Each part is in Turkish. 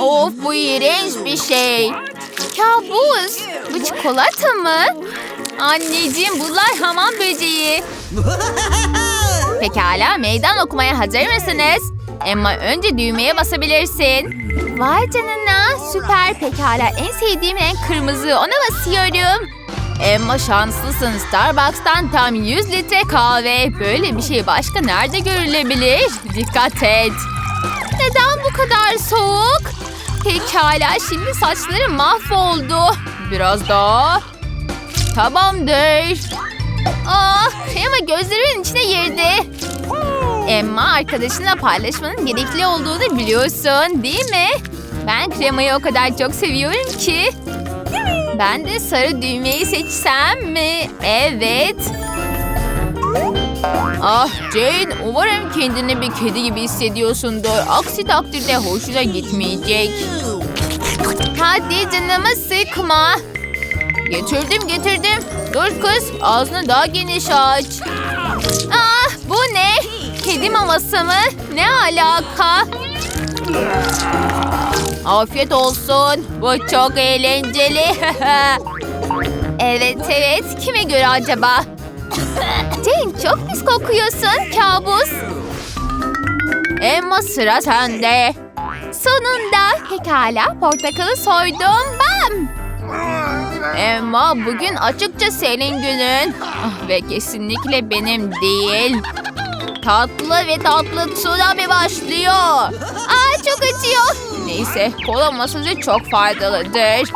Of bu iğrenç bir şey. Kabus. Bu çikolata mı? Anneciğim bunlar hamam böceği. Pekala meydan okumaya hazır mısınız? Emma önce düğmeye basabilirsin. Vay canına süper pekala en sevdiğim renk kırmızı ona basıyorum. Emma şanslısın Starbucks'tan tam 100 litre kahve. Böyle bir şey başka nerede görülebilir? Dikkat et. Neden bu kadar soğuk? Pekala şimdi saçlarım mahvoldu. Biraz daha. Tamamdır. Ah Emma gözlerimin içine girdi. Emma arkadaşınla paylaşmanın gerekli olduğunu biliyorsun değil mi? Ben kremayı o kadar çok seviyorum ki. Ben de sarı düğmeyi seçsem mi? Evet. Ah Jane umarım kendini bir kedi gibi hissediyorsundur. Aksi takdirde hoşuna gitmeyecek. Hadi canımı sıkma. Getirdim getirdim. Dur kız ağzını daha geniş aç. Ah bu ne? Kedi maması mı? Ne alaka? Afiyet olsun. Bu çok eğlenceli. evet evet. Kime göre acaba? Jane çok pis kokuyorsun. Kabus. Emma sıra sende. Sonunda. Pekala portakalı soydum. Bam. Emma bugün açıkça senin günün. Ah, ve kesinlikle benim değil. Tatlı ve tatlı tsunami başlıyor. Aa çok acıyor. Neyse kola masajı çok faydalıdır.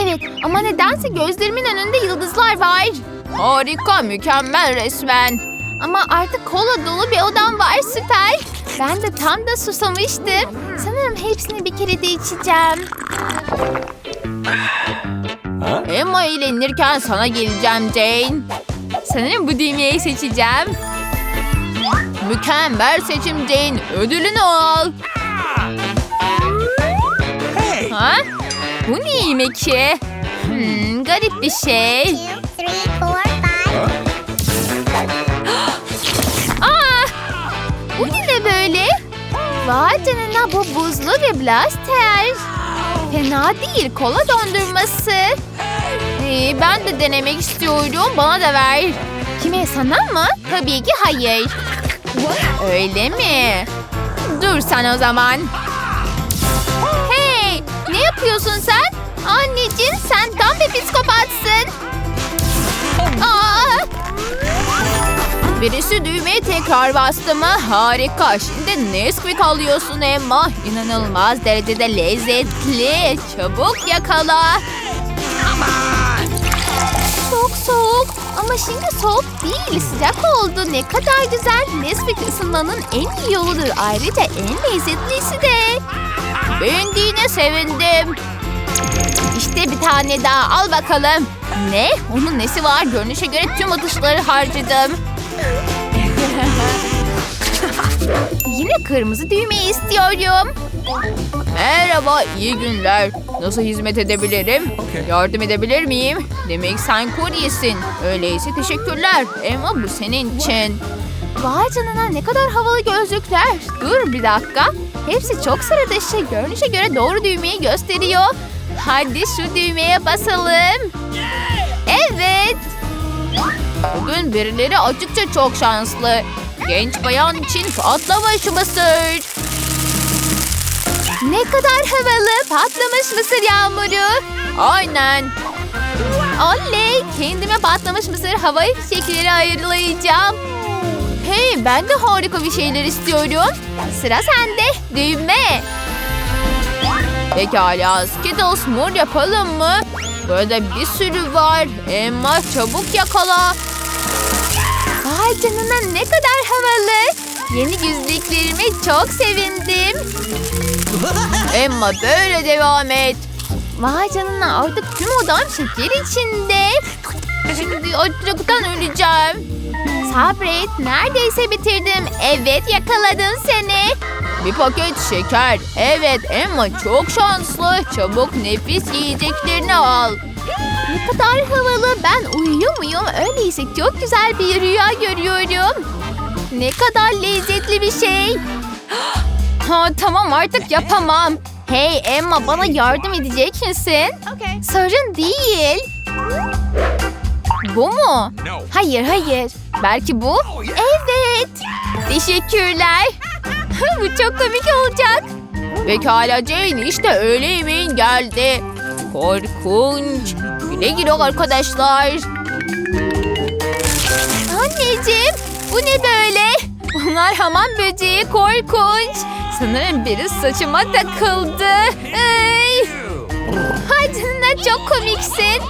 Evet ama nedense gözlerimin önünde yıldızlar var. Harika mükemmel resmen. Ama artık kola dolu bir odam var süper. Ben de tam da susamıştım. Sanırım hepsini bir kere de içeceğim. Emma ile inirken sana geleceğim Jane. Sanırım bu düğmeyi seçeceğim. Mükemmel seçim Jane. Ödülünü al. Ha? Bu ne yemek ki? Hmm, garip bir şey. Aa! Bu ne böyle? Vay canına bu buzlu bir blaster. Fena değil kola dondurması. Ee, ben de denemek istiyorum. Bana da ver. Kime sana mı? Tabii ki hayır. Öyle mi? Dur sen o zaman. Hey! Ne yapıyorsun sen? Anneciğim sen tam bir psikopatsın. Aa! Birisi düğmeye tekrar bastı mı? Harika. Şimdi Nesquik alıyorsun Emma. İnanılmaz derecede lezzetli. Çabuk yakala. Çok soğuk. Ama şimdi soğuk değil. Sıcak oldu. Ne kadar güzel. Nesquik ısınmanın en iyi yoludur. Ayrıca en lezzetlisi de. Beğendiğine sevindim. İşte bir tane daha al bakalım. Ne? Onun nesi var? Görünüşe göre tüm atışları harcadım. Yine kırmızı düğmeyi istiyorum. Merhaba, iyi günler. Nasıl hizmet edebilirim? Yardım edebilir miyim? Demek sen kuryesin. Öyleyse teşekkürler. Emma bu senin için. Vay canına ne kadar havalı gözlükler. Dur bir dakika. Hepsi çok sıra dışı. Görünüşe göre doğru düğmeyi gösteriyor. Hadi şu düğmeye basalım. Evet. Bugün birileri açıkça çok şanslı. Genç bayan için patlamış mısır. Ne kadar havalı patlamış mısır yağmuru. Aynen. Oley kendime patlamış mısır havai fişekleri ayarlayacağım. Hey ben de harika bir şeyler istiyorum. Sıra sende düğme. Pekala Skittles mor yapalım mı? Burada bir sürü var. Emma çabuk yakala. Vay canına ne kadar havalı. Yeni güzelliklerime çok sevindim. Emma böyle devam et. Vay canına artık tüm odam şeker içinde. Şimdi açlıktan öleceğim. Sabret neredeyse bitirdim. Evet yakaladım seni. Bir paket şeker. Evet Emma çok şanslı. Çabuk nefis yiyeceklerini al. Ne kadar havalı. Ben uyuyor muyum? Öyleyse çok güzel bir rüya görüyorum. Ne kadar lezzetli bir şey. Ha, tamam artık yapamam. Hey Emma bana yardım edecek misin? Okay. Sorun değil. Bu mu? Hayır hayır. Belki bu? Evet. Teşekkürler. Çok komik olacak. Pekala Jane işte öğle yemeğin geldi. Korkunç. Güle güle arkadaşlar. Anneciğim bu ne böyle? Bunlar hamam böceği korkunç. Sanırım biri saçıma takıldı. Ay. Canına çok komiksin.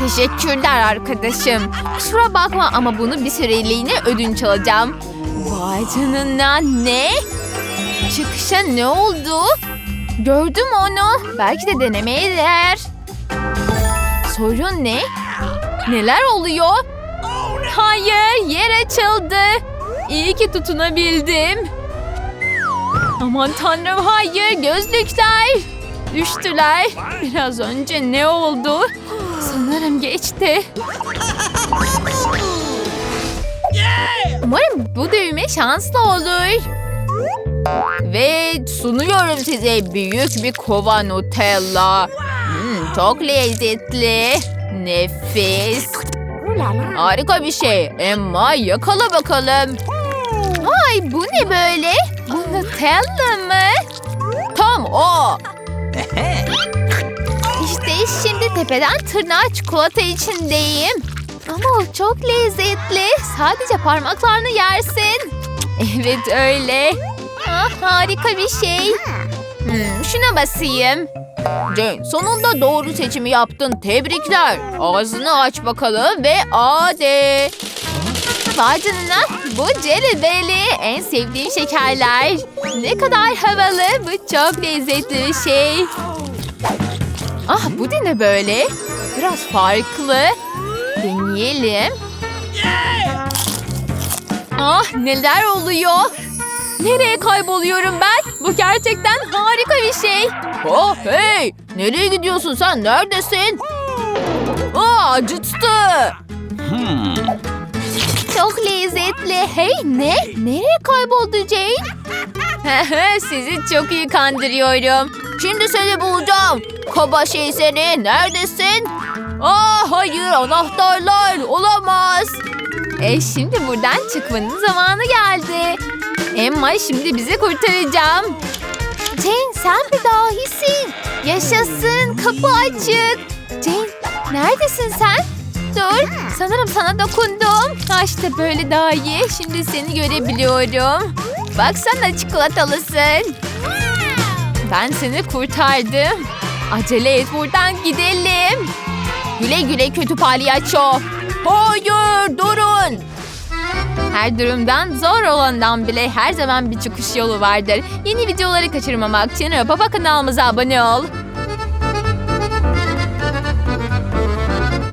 Teşekkürler arkadaşım. Kusura bakma ama bunu bir süreliğine ödünç alacağım. Vay canına ne? Çıkışa ne oldu? Gördüm onu. Belki de denemeye değer. Sorun ne? Neler oluyor? Hayır, yer açıldı. İyi ki tutunabildim. Aman tanrım hayır, gözlükler. Düştüler. Biraz önce ne oldu? Sanırım geçti. Umarım bu düğme şanslı olur. Ve sunuyorum size büyük bir kova Nutella. Hmm, çok lezzetli. Nefis. Harika bir şey. Emma yakala bakalım. Ay bu ne böyle? Bu Nutella mı? Tam o. İşte şimdi tepeden tırnağa çikolata içindeyim. Ama o çok lezzetli. Sadece parmaklarını yersin. Evet öyle. Ah, harika bir şey. Hmm, şuna basayım. Jane sonunda doğru seçimi yaptın. Tebrikler. Ağzını aç bakalım ve A de. Vay bu Jelly Belly. En sevdiğim şekerler. Ne kadar havalı. Bu çok lezzetli bir şey. Ah bu da ne böyle? Biraz farklı. Deneyelim. Ah neler oluyor? Nereye kayboluyorum ben? Bu gerçekten harika bir şey. Oh hey! Nereye gidiyorsun sen? Neredesin? Aa acıttı. Çok lezzetli. Hey ne? Nereye kayboldu Jane? Sizi çok iyi kandırıyorum. Şimdi seni bulacağım. Kaba şey seni. Neredesin? Aa hayır anahtarlar. Olamaz. E şimdi buradan çıkmanın zamanı geldi. Emma şimdi bizi kurtaracağım. Jane sen bir dahisin. Yaşasın kapı açık. Jane neredesin sen? Dur sanırım sana dokundum. Ha işte böyle daha iyi. Şimdi seni görebiliyorum. Baksana çikolatalısın. Ben seni kurtardım. Acele et buradan gidelim. Güle güle kötü palyaço. Hayır durun. Her durumdan zor olandan bile her zaman bir çıkış yolu vardır. Yeni videoları kaçırmamak için Papa kanalımıza abone ol.